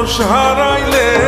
মানুষ হারাইলে